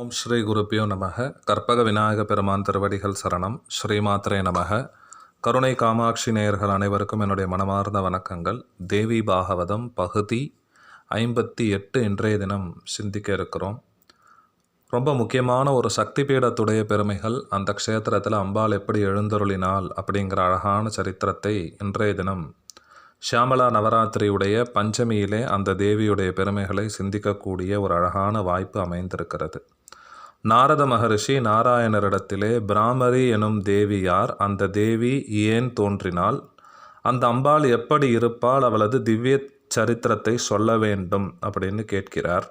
ஓம் ஸ்ரீ குருப்பியோ நமக. கற்பக விநாயக பெருமான் திருவடிகள் சரணம். ஸ்ரீமாத்திரே நமக. கருணை காமாட்சி நேயர்கள் அனைவருக்கும் என்னுடைய மனமார்ந்த வணக்கங்கள். தேவி பாகவதம் பகுதி ஐம்பத்தி எட்டு இன்றைய தினம் சிந்திக்க இருக்கிறோம். ரொம்ப முக்கியமான ஒரு சக்தி பீடத்துடைய பெருமைகள் அந்த க்ஷேத்திரத்தில் அம்பாள் எப்படி எழுந்தருளினாள் அப்படிங்கிற அழகான சரித்திரத்தை இன்றைய தினம் ஷியாமலா நவராத்திரியுடைய பஞ்சமியிலே அந்த தேவியுடைய பெருமைகளை சிந்திக்கக்கூடிய ஒரு அழகான வாய்ப்பு அமைந்திருக்கிறது. நாரத மகரிஷி நாராயணரிடத்திலே பிராமரி எனும் தேவி யார்? அந்த தேவி ஏன் தோன்றினாள்? அந்த அம்பாள் எப்படி இருப்பாள்? அவளது திவ்ய சரித்திரத்தை சொல்ல வேண்டும் அப்படின்னு கேட்கிறார்.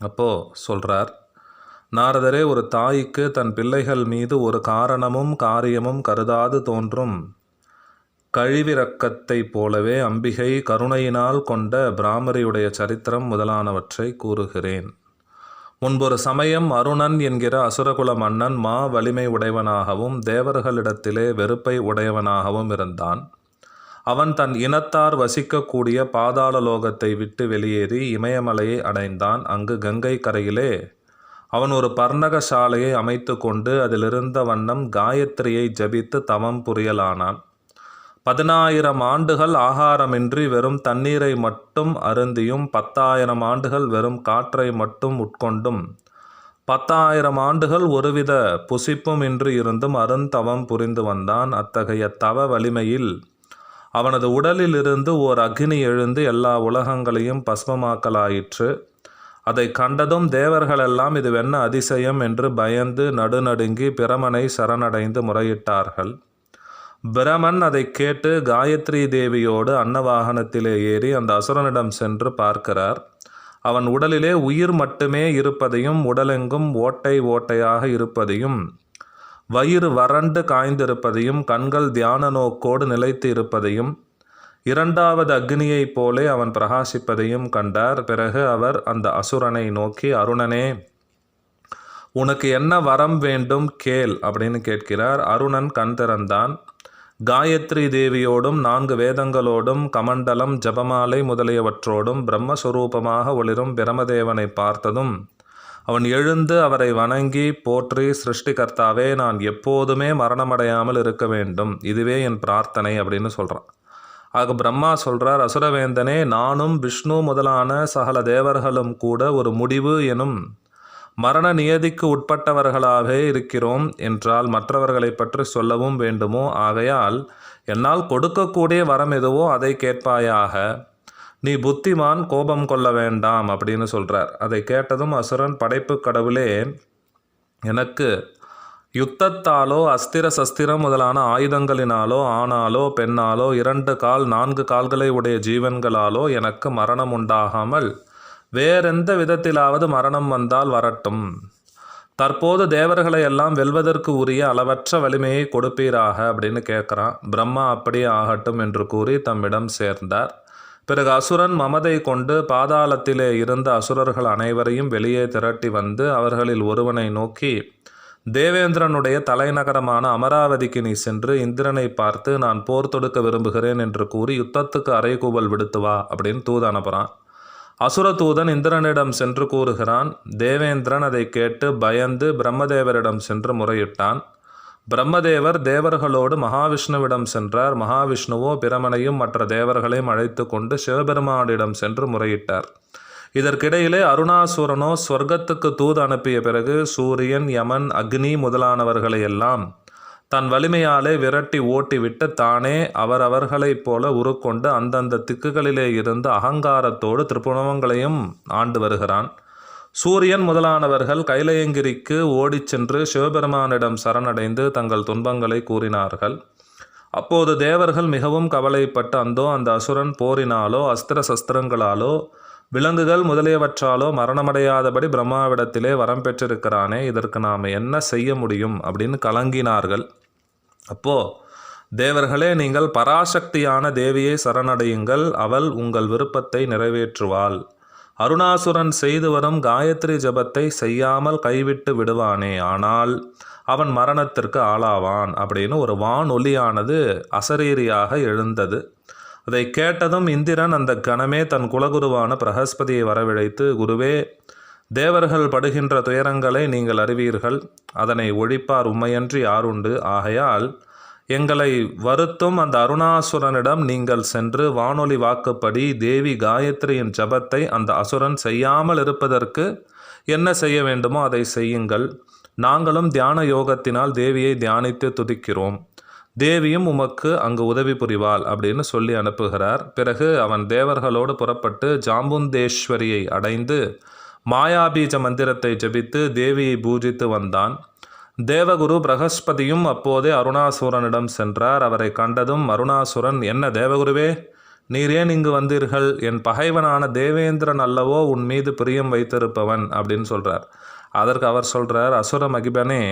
அப்போ சொல்கிறார் நாரதரே ஒரு தாய்க்கு தன் பிள்ளைகள் மீது ஒரு காரணமும் காரியமும் கருதாது தோன்றும். கழிவிறக்கத்தைப் போலவே அம்பிகை கருணையினால் கொண்ட பிராமரியுடைய சரித்திரம் முதலானவற்றை கூறுகிறேன். முன்பொரு சமயம் அருணன் என்கிற அசுரகுல மன்னன் மா வலிமை உடையவனாகவும் தேவர்களிடத்திலே வெறுப்பை உடையவனாகவும் இருந்தான். அவன் தன் இனத்தார் வசிக்கக்கூடிய பாதாள லோகத்தை விட்டு வெளியேறி இமயமலையை அடைந்தான். அங்கு கங்கை கரையிலே அவன் ஒரு பர்ணக சாலையை அமைத்து கொண்டு அதிலிருந்த வண்ணம் காயத்ரியை ஜபித்து தவம் புரியலானான். பதினாயிரம் ஆண்டுகள் ஆகாரமின்றி வெறும் தண்ணீரை மட்டும் அருந்தியும் பத்தாயிரம் ஆண்டுகள் வெறும் காற்றை மட்டும் உட்கொண்டும். பத்தாயிரம் ஆண்டுகள் ஒருவித புசிப்பும் இன்றி இருந்தும் அருந்தவம் புரிந்து வந்தான் அத்தகைய தவ வலிமையில். அவனது உடலிலிருந்து ஓர் அக்னி எழுந்து எல்லா உலகங்களையும் பஸ்மமாக்கலாயிற்று. அதை கண்டதும் தேவர்களெல்லாம் இதுவென்ன அதிசயம் என்று பயந்து நடுநடுங்கி பிரமனை சரணடைந்து முறையிட்டார்கள். பிரமன் அதை கேட்டு காயத்ரி தேவியோடு அன்னவாகனத்திலே ஏறி அந்த அசுரனிடம் சென்று பார்க்கிறார். அவன் உடலிலே உயிர் மட்டுமே இருப்பதையும் உடலெங்கும் ஓட்டை ஓட்டையாக இருப்பதையும் வயிறு வறண்டு காய்ந்திருப்பதையும் கண்கள் தியான நோக்கோடு நிலைத்து இருப்பதையும் இரண்டாவது அக்னியைப் போலே அவன் பிரகாசிப்பதையும் கண்டார். பிறகு அவர் அந்த அசுரனை நோக்கி அருணனே உனக்கு என்ன வரம் வேண்டும்? கேள் அப்படின்னு கேட்கிறார். அருணன் கண் திறந்தான். காயத்ரி தேவியோடும் நான்கு வேதங்களோடும் கமண்டலம் ஜபமாலை முதலியவற்றோடும் பிரம்மஸ்வரூபமாக ஒளிரும் பிரமதேவனை பார்த்ததும் அவன் எழுந்து அவரை வணங்கி போற்றி சிருஷ்டிகர்த்தாவே நான் எப்போதுமே மரணமடையாமல் இருக்க வேண்டும். இதுவே என் பிரார்த்தனை அப்படின்னு சொல்கிறான் ஆக பிரம்மா சொல்கிறார் அசுரவேந்தனே நானும் விஷ்ணு முதலான சகல தேவர்களும் கூட ஒரு முடிவு எனும் மரண நியதிக்கு உட்பட்டவர்களாகவே இருக்கிறோம் என்றால் மற்றவர்களை பற்றி சொல்லவும் வேண்டுமோ? ஆகையால் என்னால் கொடுக்கக்கூடிய வரம் எதுவோ அதை கேட்பாயாக. நீ புத்திமான் கோபம் கொள்ள வேண்டாம் அப்படின்னு சொல்கிறார் அதை கேட்டதும் அசுரன் படைப்பு கடவுளே எனக்கு யுத்தத்தாலோ அஸ்திர சஸ்திரம் முதலான ஆயுதங்களினாலோ ஆணாலோ பெண்ணாலோ இரண்டு கால் நான்கு கால்களை உடைய ஜீவன்களாலோ எனக்கு மரணம் உண்டாகாமல் வேறெந்த விதத்திலாவது மரணம் வந்தால் வரட்டும். தற்போது தேவர்களை எல்லாம் வெல்வதற்கு உரிய அளவற்ற வலிமையை கொடுப்பீராக அப்படின்னு கேட்குறான். பிரம்மா அப்படியே ஆகட்டும் என்று கூறி தம்மிடம் சேர்ந்தார். பிறகு அசுரன் மமதை கொண்டு பாதாளத்திலே இருந்த அசுரர்கள் அனைவரையும் வெளியே திரட்டி வந்து அவர்களில் ஒருவனை நோக்கி தேவேந்திரனுடைய தலைநகரமான அமராவதிக்கு நீ சென்று இந்திரனை பார்த்து நான் போர் தொடுக்க விரும்புகிறேன் என்று கூறி யுத்தத்துக்கு அறைகூவல் விடுத்து வா அப்படின்னு தூது அனுப்புகிறான் அசுரதூதன் இந்திரனிடம் சென்று கூறுகிறான் தேவேந்திரன் அதை கேட்டு பயந்து பிரம்மதேவரிடம் சென்று முறையிட்டான். பிரம்மதேவர் தேவர்களோடு மகாவிஷ்ணுவிடம் சென்றார். மகாவிஷ்ணுவோ பிரமனையும் மற்ற தேவர்களையும் அழைத்து கொண்டு சிவபெருமானிடம் சென்று முறையிட்டார். இதற்கிடையிலே அருணாசுரனோ ஸ்வர்க்கத்துக்கு தூது அனுப்பிய பிறகு சூரியன் யமன் அக்னி முதலானவர்களையெல்லாம் தன் வலிமையாலே விரட்டி ஓட்டிவிட்டு தானே அவரவர்களைப் போல உருக்கொண்டு அந்தந்த திக்குகளிலே இருந்து அகங்காரத்தோடு திருப்புணவங்களையும் ஆண்டு வருகிறான். சூரியன் முதலானவர்கள் கைலயங்கிரிக்கு ஓடிச் சென்று சிவபெருமானிடம் சரணடைந்து தங்கள் துன்பங்களை கூறினார்கள். அப்போது தேவர்கள் மிகவும் கவலைப்பட்டு அந்தோ அந்த அசுரன் போரினாலோ அஸ்திர சஸ்திரங்களாலோ விலங்குகள் முதலியவற்றாலோ மரணமடையாதபடி பிரம்மாவிடத்திலே வரம் பெற்றிருக்கிறானே இதற்கு நாம் என்ன செய்ய முடியும்? அப்படின்னு கலங்கினார்கள். அப்போ தேவர்களே நீங்கள் பராசக்தியான தேவியை சரணடையுங்கள். அவள் உங்கள் விருப்பத்தை நிறைவேற்றுவாள். அருணாசுரன் செய்து வரும் காயத்ரி ஜபத்தை செய்யாமல் கைவிட்டு விடுவானே ஆனால் அவன் மரணத்திற்கு ஆளாவான் அப்படின்னு ஒரு வானொலியானது அசரீரியாக எழுந்தது. அதை கேட்டதும் இந்திரன் அந்த கணமே தன் குலகுருவான பிரகஸ்பதியை வரவழைத்து குருவே தேவர்கள் படுகின்ற துயரங்களை நீங்கள் அறிவீர்கள். அதனை ஒழிப்பார் உண்மையன்றி யாருண்டு ஆகையால் எங்களை வருத்தும் அந்த அருணாசுரனிடம் நீங்கள் சென்று வானொலி வாக்குப்படி தேவி காயத்ரியின் ஜபத்தை அந்த அசுரன் செய்யாமல் இருப்பதற்கு என்ன செய்ய வேண்டுமோ அதை செய்யுங்கள். நாங்களும் தியான யோகத்தினால் தேவியை தியானித்து துதிக்கிறோம். தேவியும் உமக்கு அங்கு உதவி புரிவாள் அப்படின்னு சொல்லி அனுப்புகிறார். பிறகு அவன் தேவர்களோடு புறப்பட்டு ஜாம்புந்தேஸ்வரியை அடைந்து மாயாபீஜ மந்திரத்தை ஜெபித்து தேவியை பூஜித்து வந்தான். தேவகுரு பிரகஸ்பதியும் அப்போதே அருணாசுரனிடம் சென்றார். அவரை கண்டதும் அருணாசுரன் என்ன தேவகுருவே? நீரேன் இங்கு வந்தீர்கள்? என் பகைவனான தேவேந்திரன் அல்லவோ உன் மீது பிரியம் வைத்திருப்பவன்? அப்படின்னு சொல்கிறார் அதற்கு அவர் சொல்கிறார் அசுர மகிபனே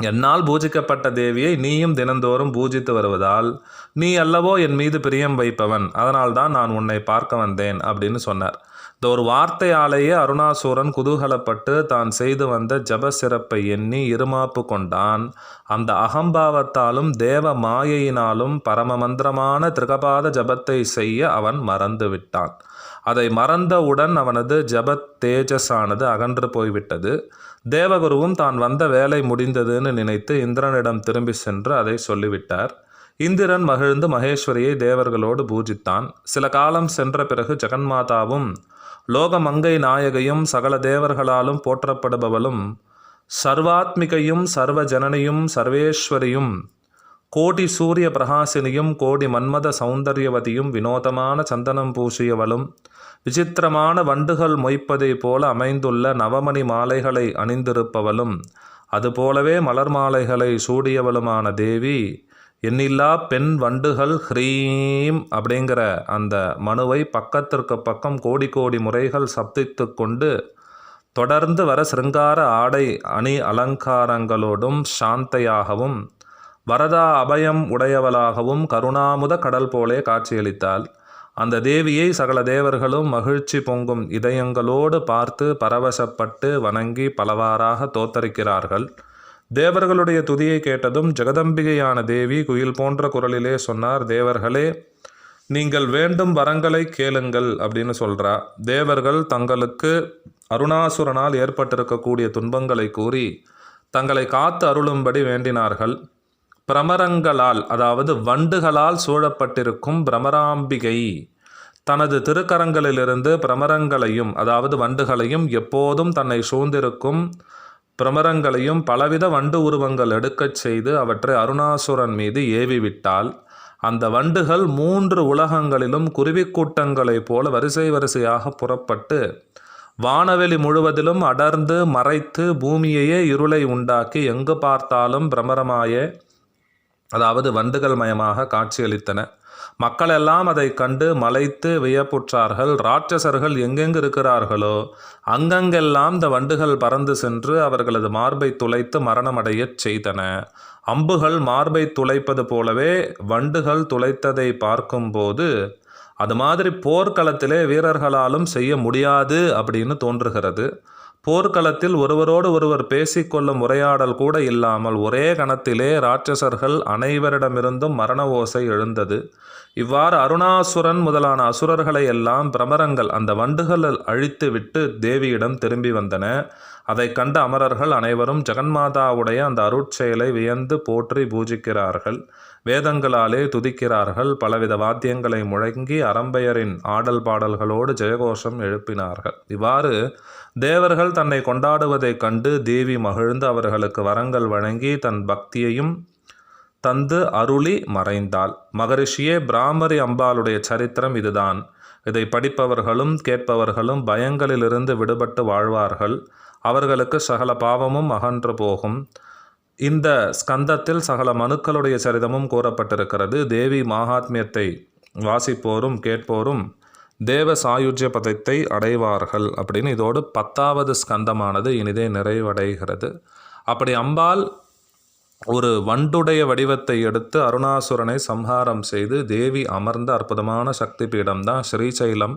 என்னால் பூஜிக்கப்பட்ட தேவியை நீயும் தினந்தோறும் பூஜித்து வருவதால் நீ அல்லவோ என் மீது பிரியம் வைப்பவன். அதனால்தான் நான் உன்னை பார்க்க வந்தேன் அப்படின்னு சொன்னார். இந்த ஒரு வார்த்தையாலேயே அருணாசூரன் குதூகலப்பட்டு தான் செய்து வந்த ஜப சிறப்பை எண்ணி இருமாப்பு கொண்டான். அந்த அகம்பாவத்தாலும் தேவ மாயையினாலும் பரமமந்திரமான திரிகபாத ஜபத்தை செய்ய அவன் மறந்து விட்டான் அதை மறந்தவுடன் அவனது ஜபத் தேஜஸானது அகன்று போய்விட்டது. தேவகுருவும் தான் வந்த வேலை முடிந்ததுன்னு நினைத்து இந்திரனிடம் திரும்பி சென்று அதை சொல்லிவிட்டார். இந்திரன் மகிழ்ந்து மகேஸ்வரியை தேவர்களோடு பூஜித்தான். சில காலம் சென்ற பிறகு ஜெகன்மாதாவும் லோகமங்கை நாயகையும் சகல தேவர்களாலும் போற்றப்படுபவளும் சர்வாத்மிகையும் சர்வ ஜனனியும் சர்வேஸ்வரியும் கோடி சூரிய பிரகாசினியும் கோடி மன்மத சௌந்தர்யவதியும் வினோதமான சந்தனம் பூசியவளும் விசித்திரமான வண்டுகள் மொய்ப்பதைப் போல அமைந்துள்ள நவமணி மாலைகளை அணிந்திருப்பவளும் அதுபோலவே மலர் மாலைகளை சூடியவளுமான தேவி எண்ணில்லா பெண் வண்டுகள் ஹ்ரீம் அப்படிங்கிற அந்த மனுவை பக்கத்திற்கு பக்கம் கோடி கோடி முறைகள் சப்தித்து கொண்டு தொடர்ந்து வர சிருங்கார ஆடை அணி அலங்காரங்களோடும் சாந்தையாகவும் வரதா அபயம் உடையவளாகவும் கருணாமுத கடல் போலே காட்சியளித்தாள். அந்த தேவியை சகல தேவர்களும் மகிழ்ச்சி பொங்கும் இதயங்களோடு பார்த்து பரவசப்பட்டு வணங்கி பலவாறாக தோத்தரிக்கிறார்கள். தேவர்களுடைய துதியை கேட்டதும் ஜெகதம்பிகையான தேவி குயில் போன்ற குரலிலே சொன்னார் தேவர்களே நீங்கள் வேண்டும் வரங்களை கேளுங்கள் அப்படின்னு சொல்றா. தேவர்கள் தங்களுக்கு அருணாசுரனால் ஏற்பட்டிருக்கக்கூடிய துன்பங்களை கூறி தங்களை காத்து அருளும்படி வேண்டினார்கள். பிரமரங்களால் அதாவது வண்டுகளால் சூழப்பட்டிருக்கும் பிரமராம்பிகை. தனது திருக்கரங்களிலிருந்து பிரமரங்களையும் அதாவது வண்டுகளையும் எப்போதும் தன்னை சூழ்ந்திருக்கும் பிரமரங்களையும் பலவித வண்டு உருவங்கள் எடுக்கச் செய்து அவற்றை அருணாசுரன் மீது ஏவிவிட்டால் அந்த வண்டுகள் மூன்று உலகங்களிலும் குருவிக்கூட்டங்களைப் போல வரிசை வரிசையாக புறப்பட்டு வானவெளி முழுவதிலும் அடர்ந்து மறைத்து பூமியையே இருளை உண்டாக்கி எங்கு பார்த்தாலும் பிரமரமாய அதாவது வண்டுகள் மயமாக காட்சியளித்தன. மக்களெல்லாம் அதை கண்டு மலைத்து வியப்புற்றார்கள். ராட்சசர்கள் எங்கெங்கு இருக்கிறார்களோ அங்கங்கெல்லாம் இந்த வண்டுகள் பறந்து சென்று அவர்களது மார்பை துளைத்து மரணமடையச் செய்தன. அம்புகள் மார்பை துளைப்பது போலவே வண்டுகள் துளைத்ததை பார்க்கும்போது அது மாதிரி போர்க்களத்திலே வீரர்களாலும் செய்ய முடியாது அப்படின்னு தோன்றுகிறது. போர்க்களத்தில் ஒருவரோடு ஒருவர் பேசிக்கொள்ளும் உரையாடல் கூட இல்லாமல் ஒரே கணத்திலே ராட்சசர்கள் அனைவரிடமிருந்தும் மரண ஓசை எழுந்தது. இவ்வாறு அருணாசுரன் முதலான அசுரர்களை எல்லாம் பிரமரங்கள் அந்த வண்டுகளில் அழித்து விட்டு தேவியிடம் திரும்பி வந்தன. அதை கண்ட அமரர்கள் அனைவரும் ஜெகன்மாதாவுடைய அந்த அருட்செயலை வியந்து போற்றி பூஜிக்கிறார்கள். வேதங்களாலே துதிக்கிறார்கள். பலவித வாத்தியங்களை முழங்கி அரம்பையரின் ஆடல் பாடல்களோடு ஜெயகோஷம் எழுப்பினார்கள். இவ்வாறு தேவர்கள் தன்னை கொண்டாடுவதைக் கண்டு தேவி மகிழ்ந்து அவர்களுக்கு வரங்கள் வழங்கி தன் பக்தியையும் தந்து அருளி மறைந்தாள். மகரிஷியே பிராமரி அம்பாளுடைய சரித்திரம் இதுதான். இதை படிப்பவர்களும் கேட்பவர்களும் பயங்களிலிருந்து விடுபட்டு வாழ்வார்கள். அவர்களுக்கு சகல பாவமும் அகன்று போகும். இந்த ஸ்கந்தத்தில் சகல மனுக்களுடைய சரிதமும் கூறப்பட்டிருக்கிறது. தேவி மகாத்மியத்தை வாசிப்போரும் கேட்போரும் தேவ சாயுஜ்ய பதத்தை அடைவார்கள் அப்படின்னு இதோடு பத்தாவது ஸ்கந்தமானது இனிதே நிறைவடைகிறது. அப்படி அம்பாள் ஒரு வண்டுடைய வடிவத்தை எடுத்து அருணாசுரனை சம்ஹாரம் செய்து தேவி அமர்ந்த அற்புதமான சக்தி பீடம் தான் ஸ்ரீசைலம்.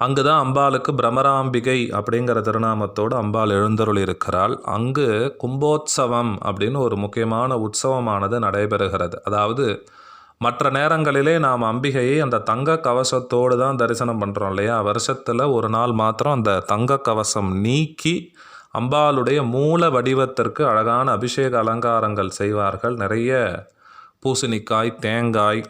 அங்கு தான் அம்பாளுக்கு பிரமராம்பிகை அப்படிங்கிற திருநாமத்தோடு அம்பாள் எழுந்தருள் இருக்கிறாள் அங்கு கும்போத்சவம் அப்படின்னு ஒரு முக்கியமான உற்சவமானது நடைபெறுகிறது. அதாவது மற்ற நேரங்களிலே நாம் அம்பிகையை அந்த தங்க கவசத்தோடு தான் தரிசனம் பண்ணுறோம் இல்லையா? வருஷத்தில் ஒரு நாள் மாத்திரம் அந்த தங்க கவசம் நீக்கி அம்பாளுடைய மூல வடிவத்திற்கு அழகான அபிஷேக அலங்காரங்கள் செய்வார்கள். நிறைய பூசணிக்காய் தேங்காய்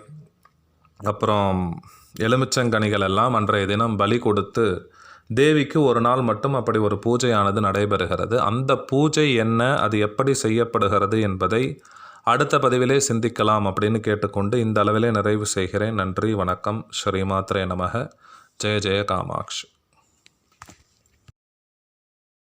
அப்புறம் எலுமிச்சங்கனிகள் எல்லாம் அன்றைய தினம் பலி கொடுத்து தேவிக்கு ஒரு நாள் மட்டும் அப்படி ஒரு பூஜையானது நடைபெறுகிறது. அந்த பூஜை என்ன அது எப்படி செய்யப்படுகிறது என்பதை அடுத்த பதிவிலே சிந்திக்கலாம் அப்படின்னு கேட்டுக்கொண்டு இந்த அளவிலே நிறைவு செய்கிறேன். நன்றி வணக்கம். ஸ்ரீமாத்ரே நமக. ஜெய ஜெய காமாட்சி.